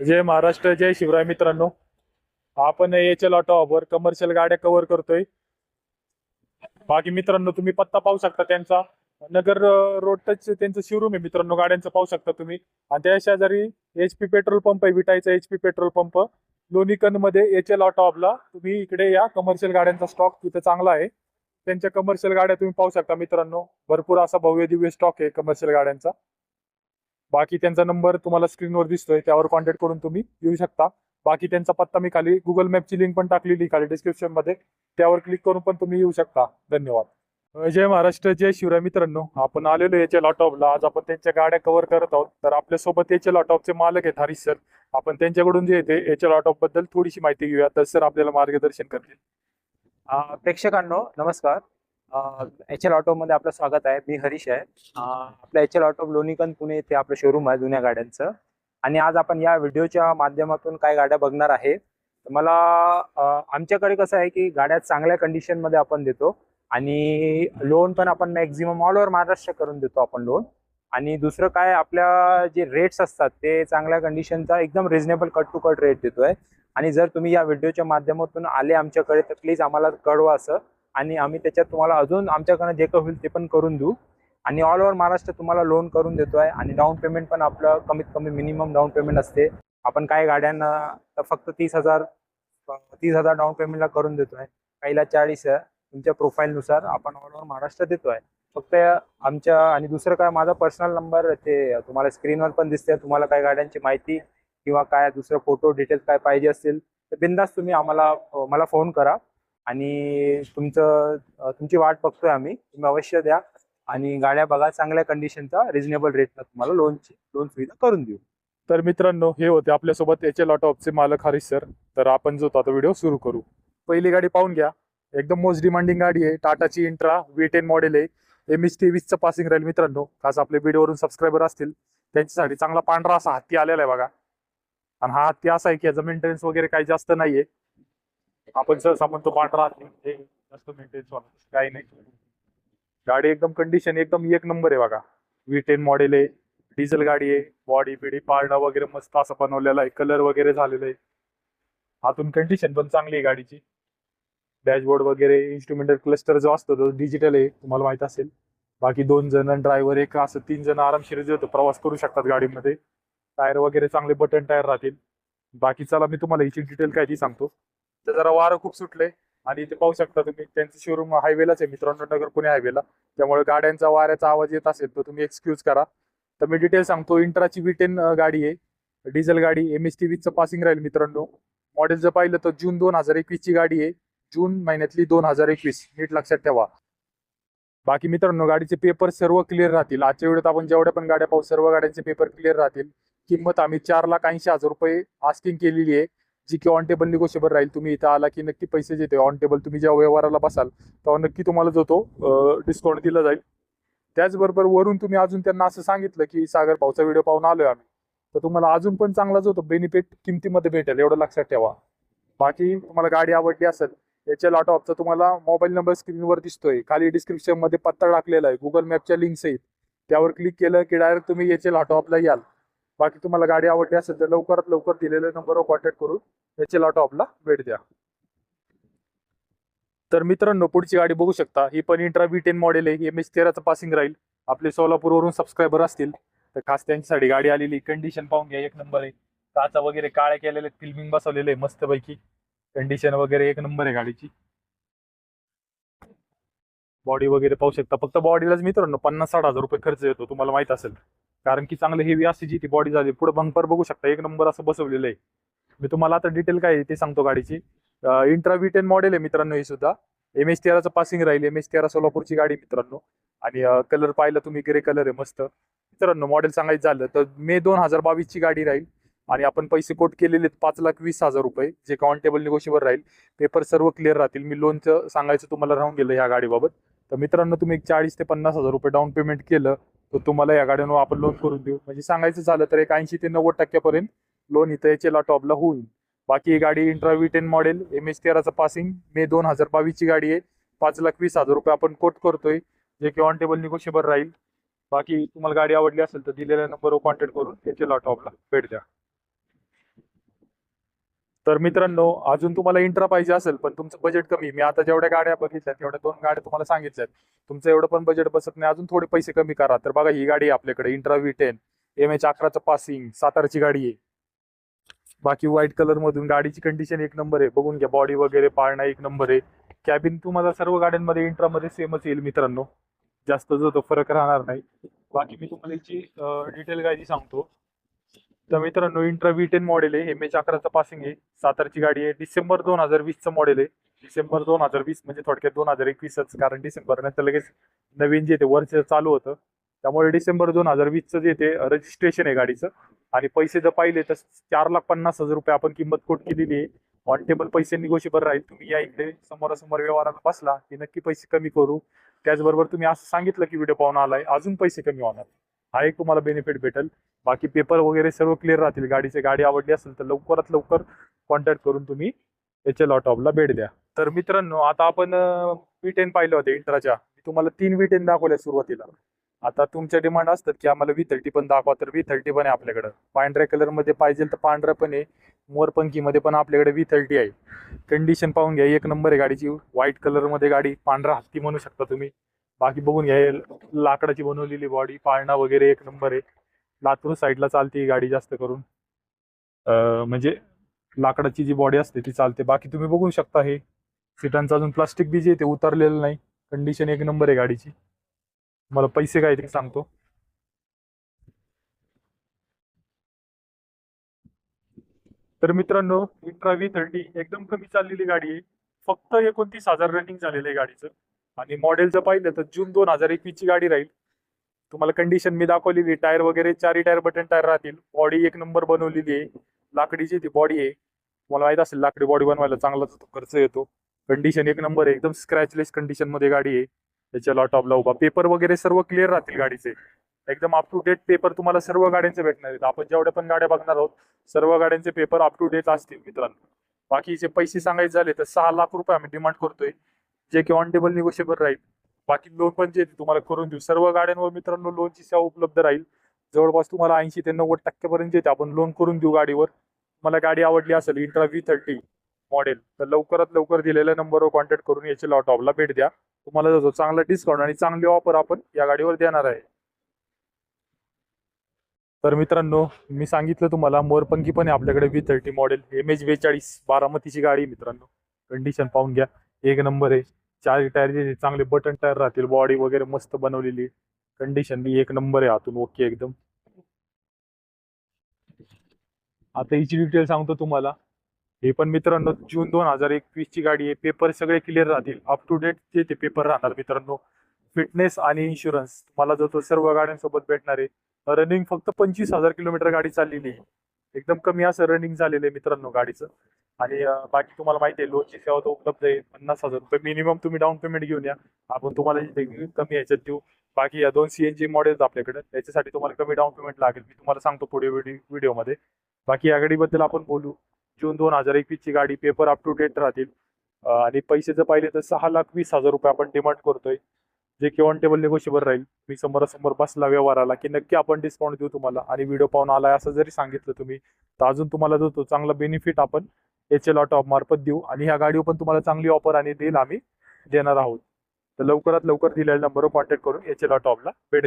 जय महाराष्ट्र जय शिवराय मित्रांनो. आपण H L auto हबवर कमर्शियल गाड्या कव्हर करतोय. बाकी मित्रांनो तुम्ही पत्ता पाहू शकता त्यांचा. नगर रोड टच त्यांचं शोरूम आहे मित्रांनो गाड्यांचं पाहू शकता तुम्ही. आणि त्या शेजारी एच पी पेट्रोल पंप आहे विटायचा एच पी पेट्रोल पंप लोणीकंदमध्ये एच एल ऑटो हबला तुम्ही इकडे या कमर्शियल गाड्यांचा स्टॉक तिथे चांगला आहे. त्यांच्या कमर्शियल गाड्या तुम्ही पाहू शकता मित्रांनो. भरपूर असा भव्य दिव्य स्टॉक आहे कमर्शियल गाड्यांचा. बाकी त्यांचा नंबर तुम्हाला स्क्रीनवर दिसतोय त्यावर कॉन्टॅक्ट करून तुम्ही येऊ शकता. बाकी त्यांचा पत्ता मी खाली गुगल मॅपची लिंक पण टाकलेली खाली डिस्क्रिप्शनमध्ये. त्यावर क्लिक करून पण तुम्ही येऊ शकता. धन्यवाद. जय महाराष्ट्र जय शिवराय मित्रांनो. आपण आलेलो याच्या लॉटॉपला आज आपण त्यांच्या गाड्या कव्हर करत आहोत. तर आपल्यासोबत याच्या लॉटॉपचे मालक आहेत हरीश सर आपण त्यांच्याकडून जे येते याच्या लॉटॉपबद्दल थोडीशी माहिती घेऊया. तर सर आपल्याला मार्गदर्शन करतील. प्रेक्षकांनो नमस्कार. एच एल ऑटोमध्ये आपलं स्वागत आहे. मी हरीश आहे. आपलं H L auto Lonikand Pune येथे आपलं शोरूम आहे जुन्या गाड्यांचं. आणि आज आपण या व्हिडिओच्या माध्यमातून काय गाड्या बघणार आहे. मला आमच्याकडे कसं आहे की गाड्या चांगल्या कंडिशनमध्ये आपण देतो. आणि लोन पण आपण मॅक्झिमम ऑल ओव्हर महाराष्ट्र करून देतो आपण लोन आणि दुसरं काय आपल्या जे रेट्स असतात ते चांगल्या कंडिशनचा एकदम reasonable cut to cut rate देतोय. आणि जर तुम्ही या व्हिडिओच्या माध्यमातून आले आमच्याकडे तर प्लीज आम्हाला कळवा असं. आणि आम्ही त्याच्यात तुम्हाला अजून आमच्याकडनं जे काही होईल ते पण करून देऊ. आणि ऑल ओव्हर महाराष्ट्र तुम्हाला लोन करून देतो आहे आणि डाऊन पेमेंट पण आपलं कमीत कमी मिनिमम डाऊन पेमेंट असते. आपण काही गाड्यांना तर फक्त तीस हजार तीस हजार डाऊन पेमेंटला करून देतो आहे काहीला चाळीस तुमच्या प्रोफाईलनुसार आपण ऑल ओव्हर महाराष्ट्र देतो आहे फक्त आमच्या आणि दुसरं काय माझा पर्सनल नंबर ते तुम्हाला स्क्रीनवर पण दिसते तुम्हाला काय गाड्यांची माहिती किंवा काय दुसरं फोटो डिटेल्स काय पाहिजे असतील तर बिंदास तुम्ही आम्हाला मला फोन करा. आणि तुमचं तुमची वाट बघतोय आम्ही. तुम्ही अवश्य द्या. आणि गाड्या बघा चांगल्या कंडिशनचा रिझनेबल रेटला तुम्हाला लोनची लोन सुविधा करून देऊ. तर मित्रांनो हे होते आपल्यासोबत एच एल ऑटोचे मालक हरीश सर तर आपण जो तो आता व्हिडिओ सुरू करू. पहिली गाडी पाहून घ्या. एकदम मोस्ट डिमांडिंग गाडी आहे. टाटाची इंट्रा व्ही टेन मॉडेल आहे. एम एच तेवीसचं पासिंग राहील मित्रांनो. खास आपले व्हिडिओवरून सबस्क्रायबर असतील. त्यांच्यासाठी चांगला पांढरा असा हत्ती आलेला आहे बघा. आणि हा हत्ती असा आहे की याचा मेंटेनन्स वगैरे काही जास्त नाहीये. आपण सहसा म्हणतो पांढरा जास्त मेंटेनन्स काही नाही. गाडी एकदम कंडिशन एकदम एक नंबर आहे बघा. व्ही टेन मॉडेल आहे डिझेल गाडी आहे बॉडी बिडी पार्ट वगैरे मस्त असं बनवलेला आहे कलर वगैरे झालेला आहे. आतून कंडिशन पण चांगली आहे गाडीची. डॅशबोर्ड वगैरे इन्स्ट्रुमेंटल क्लस्टर जो असतो तो डिजिटल आहे तुम्हाला माहीत असेल. बाकी दोन जण ड्रायव्हर एक असं तीन जण आरामशीर जे होतं प्रवास करू शकतात गाडीमध्ये. टायर वगैरे चांगले बटन टायर राहतील. बाकी चला मी तुम्हाला याची डिटेल काय ती सांगतो. ते जरा वारं खूप सुटलंय. आणि इथे पाहू शकता तुम्ही त्यांचं शोरूम हायवेलाच आहे मित्रांनो नगर पुणे हायवेला त्यामुळे गाड्यांचा वाऱ्याचा आवाज येत असेल तर तुम्ही एक्सक्यूज करा. तर मी डिटेल सांगतो इंट्राची व्ही टेन गाडी आहे. डिझेल गाडी एम एस टी वीचं पासिंग राहील मित्रांनो. मॉडेल जर पाहिलं तर जून दोन हजार एकवीसची गाडी आहे. जून महिन्यातली दोन हजार एकवीस. नीट लक्षात ठेवा. बाकी मित्रांनो गाडीचे पेपर सर्व क्लिअर राहतील. आजच्या वेळेत आपण जेवढ्या पण गाड्या पाहू सर्व गाड्यांचे पेपर क्लिअर राहतील. किंमत आम्ही चार लाख ऐंशी हजार रुपये आस्किंग केलेली आहे. जी की ऑन टेबल निगोशिएबल राहील तुम्ही इथं आला की नक्की पैसे देते ऑन टेबल तुम्ही ज्या व्यवहाराला बसाल तेव्हा नक्की तुम्हाला जो तो डिस्काउंट दिला जाईल. त्याचबरोबर वरून तुम्ही अजून त्यांना असं सांगितलं की सागर भाऊचा व्हिडिओ पाहून आलोय आम्ही. तर तुम्हाला अजून पण चांगला जो तो बेनिफिट किमतीमध्ये भेटेल एवढं लक्षात ठेवा. बाकी तुम्हाला गाडी आवडली असेल याच्या लॉटॉपचा तुम्हाला मोबाईल नंबर स्क्रीनवर दिसतोय. खाली डिस्क्रिप्शनमध्ये पत्ता टाकलेला आहे गुगल मॅपच्या लिंक्स सहित त्यावर क्लिक केलं की डायरेक्ट तुम्ही याच्या लॉटॉपला याल. बाकी तुम्हाला गाडी आवडली असेल तर लवकरात लवकर दिलेल्या नंबरवर कॉन्टॅक्ट करून याच्या लॉट टॉपला भेट द्या. तर मित्रांनो पुढची गाडी बघू शकता. ही पण इंट्रा व्ही टेन मॉडेल आहे. एम एच तेराचं पासिंग राहील. आपले सोलापूरवरून सबस्क्रायबर असतील. तर खास त्यांच्यासाठी गाडी आलेली कंडिशन पाहून घ्या. एक नंबर आहे. काचा वगैरे काळ्या केलेले फिल्मिंग बसवलेले आहे मस्तपैकी. कंडिशन वगैरे एक नंबर आहे गाडीची. बॉडी वगैरे पाहू शकता. फक्त बॉडीलाच मित्रांनो पन्नास साठ हजार रुपये खर्च येतो. तुम्हाला माहीत असेल. कारण की चांगलं हेवी असते जी ती बॉडी झाली. पुढे बंपर बघू शकता. एक नंबर असं बसवलेलं आहे. मी तुम्हाला आता डिटेल काय आहे ते सांगतो गाडीची. इंट्रा व्ही टेन मॉडेल आहे मित्रांनो ही सुद्धा. एम एच तेराचं पासिंग राहील. एम एच तेरा सोलापूरची गाडी मित्रांनो. आणि कलर पाहिलं तुम्ही ग्रे कलर आहे मस्त. मित्रांनो मॉडेल सांगायचं झालं तर मे दोन हजार बावीसची गाडी राहील. आणि आपण पैसे कोट केलेले आहेत पाच लाख वीस हजार रुपये. जे काउंटेबल निगोशिएबल राहील. पेपर सर्व क्लिअर राहतील. मी लोनचं सांगायचं तुम्हाला राहून गेलं ह्या गाडीबाबत. तर मित्रांनो तुम्ही एक चाळीस ते पन्नास हजार रुपये डाऊन पेमेंट केलं. तर तुम्हाला या गाड्यांवर आपण लोन करून देऊ. म्हणजे सांगायचं झालं तर एक ऐंशी ते नव्वद टक्क्यापर्यंत लोन इथं याच्या टॉपला होईल. बाकी ही गाडी Intra V ten model M H तेराचं passing May दोन हजार बावीसची गाडी आहे. पाच लाख वीस हजार रुपये आपण कोट करतोय जे की ऑन टेबल निगोशिएबल राहील. बाकी तुम्हाला गाडी आवडली असेल तर दिलेल्या नंबरवर कॉन्टॅक्ट करून याच्या टॉपला भेट द्या. तर मित्रांनो अजून तुम्हाला इंट्रा पाहिजे असेल पण तुमचं बजेट कमी. मी आता जेवढ्या गाड्या बघितल्या तेवढ्या दोन गाड्या तुम्हाला सांगितल्यात तुमचं एवढं पण बजेट बसत नाही. अजून थोडे पैसे कमी करा. तर बघा ही गाडी आहे आपल्याकडे Intra V ten M H अकराचं passing सातारची गाडी आहे. बाकी व्हाईट कलर मधून गाडीची कंडिशन एक नंबर आहे. बघून घ्या बॉडी वगैरे पाळणा एक नंबर आहे. कॅबिन तुम्हाला सर्व गाड्यांमध्ये इंट्रामध्ये सेमच येईल मित्रांनो. जास्त जो तो फरक राहणार नाही. बाकी मी तुम्हाला याची डिटेल गाडी सांगतो. तर मित्रांनो इंट्रा व्ही टेन मॉडेल आहे. एम एच अकराचं पासिंग आहे. सातारची गाडी आहे. डिसेंबर दोन हजार वीसचं मॉडेल आहे. डिसेंबर दोन हजार वीस म्हणजे थोडक्यात दोन हजार एकवीसच कारण डिसेंबर नंतर लगेच नवीन जे ते वर्ष चालू होतं. त्यामुळे डिसेंबर दोन हजार वीसचं जे ते रजिस्ट्रेशन आहे गाडीचं. आणि पैसे जर पाहिले तर चार लाख पन्नास हजार रुपये आपण किंमत कोट केलेली आहे. ऑन टेबल पैसे निगोशिबल राहील. तुम्ही या इकडे समोरासमोर व्यवहाराला बसला. की नक्की पैसे कमी करू. त्याचबरोबर तुम्ही असं सांगितलं की व्हिडिओ पाहून आलाय. अजून पैसे कमी होणार. हा एक तुम्हाला बेनिफिट भेटेल. बाकी पेपर वगैरे सर्व क्लिअर राहतील. गाडीची गाडी आवडली असेल तर लवकरात लवकर कॉन्टॅक्ट करून तुम्ही एच एल ऑटॉपला भेट द्या. तर मित्रांनो आता आपण व्ही टेन पाहिलं होते इंट्राच्या. मी तुम्हाला तीन व्ही टेन दाखवल्या सुरुवातीला. आता तुमच्या डिमांड असतात की आम्हाला वी थर्टी पण दाखवा. तर वी थर्टी पण आहे आपल्याकडं. पांढऱ्या कलरमध्ये पाहिजे तर पांढरा पण आहे. मोरपंकीमध्ये पण आपल्याकडे वी थर्टी आहे. कंडिशन पाहून घ्या. एक नंबर आहे गाडीची. व्हाईट कलरमध्ये गाडी पांढरा हत्ती म्हणू शकता तुम्ही. बाकी बघून घ्या लाकडाची बनवलेली बॉडी पाळणा वगैरे एक नंबर आहे. लातूर साईडला चालते ही गाडी जास्त करून. म्हणजे लाकडाची जी बॉडी असते ती चालते. बाकी तुम्ही बघू शकता हे. सीटांचं अजून प्लास्टिक बी जे ते उतरलेलं नाही. कंडिशन एक नंबर आहे गाडीची. मला पैसे काय ते सांगतो. तर मित्रांनो इंट्रा व्ही थर्टी एकदम कमी चाललेली गाडी आहे. फक्त एकोणतीस हजार रनिंग झालेलं आहे गाडीचं. आणि मॉडेल जर पाहिलं तर जून दोन हजार एकवीसची गाडी राहील. तुम्हाला कंडिशन मी दाखवलेली टायर वगैरे चारही टायर बटन टायर राहतील. बॉडी एक नंबर बनवलेली आहे. लाकडीची ती बॉडी आहे. तुम्हाला माहीत असेल लाकडी बॉडी बनवायला चांगला खर्च येतो. कंडिशन एक नंबर आहे. एकदम स्क्रॅचलेस कंडिशनमध्ये गाडी आहे. त्याच्या लॉटॉपला उभा. पेपर वगैरे सर्व क्लिअर राहतील गाडीचे. एकदम अप टू डेट पेपर तुम्हाला सर्व गाड्यांचे भेटणार आहेत. आपण जेवढ्या पण गाड्या बघणार आहोत सर्व गाड्यांचे पेपर अप टू डेट असतील मित्रांनो. बाकीचे पैसे सांगायचे झाले तर सहा लाख रुपये आम्ही डिमांड करतोय. जे की ऑन टेबल निगोशिएबल राहील. बाकी लोन पण जे तुम्हाला करून देऊ. सर्व गाड्यांवर मित्रांनो लोनची सेवा उपलब्ध राहील. जवळपास तुम्हाला ऐंशी ते नव्वद टक्क्यापर्यंत येते आपण लोन करून देऊ गाडीवर. मला गाडी आवडली असेल इंट्रा व्ही थर्टी मॉडेल तर लवकरात लवकर दिलेल्या नंबरवर कॉन्टॅक्ट करून याच्या लॉटॉपला भेट द्या. तुम्हाला जातो चांगला डिस्काउंट आणि चांगली ऑफर आपण या गाडीवर देणार आहे. तर मित्रांनो मी सांगितलं तुम्हाला मोरपंखी पण आहे आपल्याकडे V thirty model M H बेचाळीस बारामतीची गाडी मित्रांनो. कंडिशन पाहून घ्या. एक नंबर आहे. चार टायर जे चांगले बटन टायर राहतील बॉडी वगैरे मस्त बनवलेली कंडिशन बी एक नंबर आहे आतून ओके एकदम. आता हिची डिटेल सांगतो तुम्हाला. हे पण मित्रांनो जून दोन हजार एकवीस ची गाडी आहे. पेपर सगळे क्लिअर राहतील. अप टू डेट ते ते पेपर राहणार मित्रांनो. फिटनेस आणि इन्शुरन्स तुम्हाला जो तो सर्व गाड्यांसोबत भेटणार आहे रनिंग फक्त पंचवीस हजार किलोमीटर गाडी चाललेली आहे. एकदम कमी असं रनिंग झालेलं आहे मित्रांनो गाडीचं. आणि बाकी तुम्हाला माहिती आहे लोनची सेवा तर उपलब्ध आहे पन्नास हजार रुपये मिनिमम तुम्ही डाऊन पेमेंट घेऊन या. आपण तुम्हाला कमी ह्याच्यात देऊ. बाकी या दोन सी एन जी मॉडेल आपल्याकडे त्याच्यासाठी तुम्हाला कमी डाऊन पेमेंट लागेल. मी तुम्हाला सांगतो पुढे व्हिडिओमध्ये बाकी या गाडीबद्दल आपण बोलू. जून दोन हजार एकवीस ची गाडी पेपर अप टू डेट राहतील. आणि पैसे जर पाहिले तर सहा लाख वीस हजार रुपये आपण डिमांड करतोय. जे की ऑन टेबल निगोशिबल राहील मी समोरासमोर बसला व्यवहाराला की नक्की आपण डिस्काउंट देऊ तुम्हाला. आणि व्हिडिओ पाहून आलाय असं जरी सांगितलं तुम्ही तर अजून तुम्हाला जो चांगला बेनिफिट आपण एच एल ऑटो मार्फत देऊ. आणि ह्या गाडीवर पण तुम्हाला चांगली ऑफर आणि देईल आम्ही देणार आहोत. तर लवकरात लवकर दिलेल्या नंबरवर कॉन्टॅक्ट करून एच एल ऑटो भेट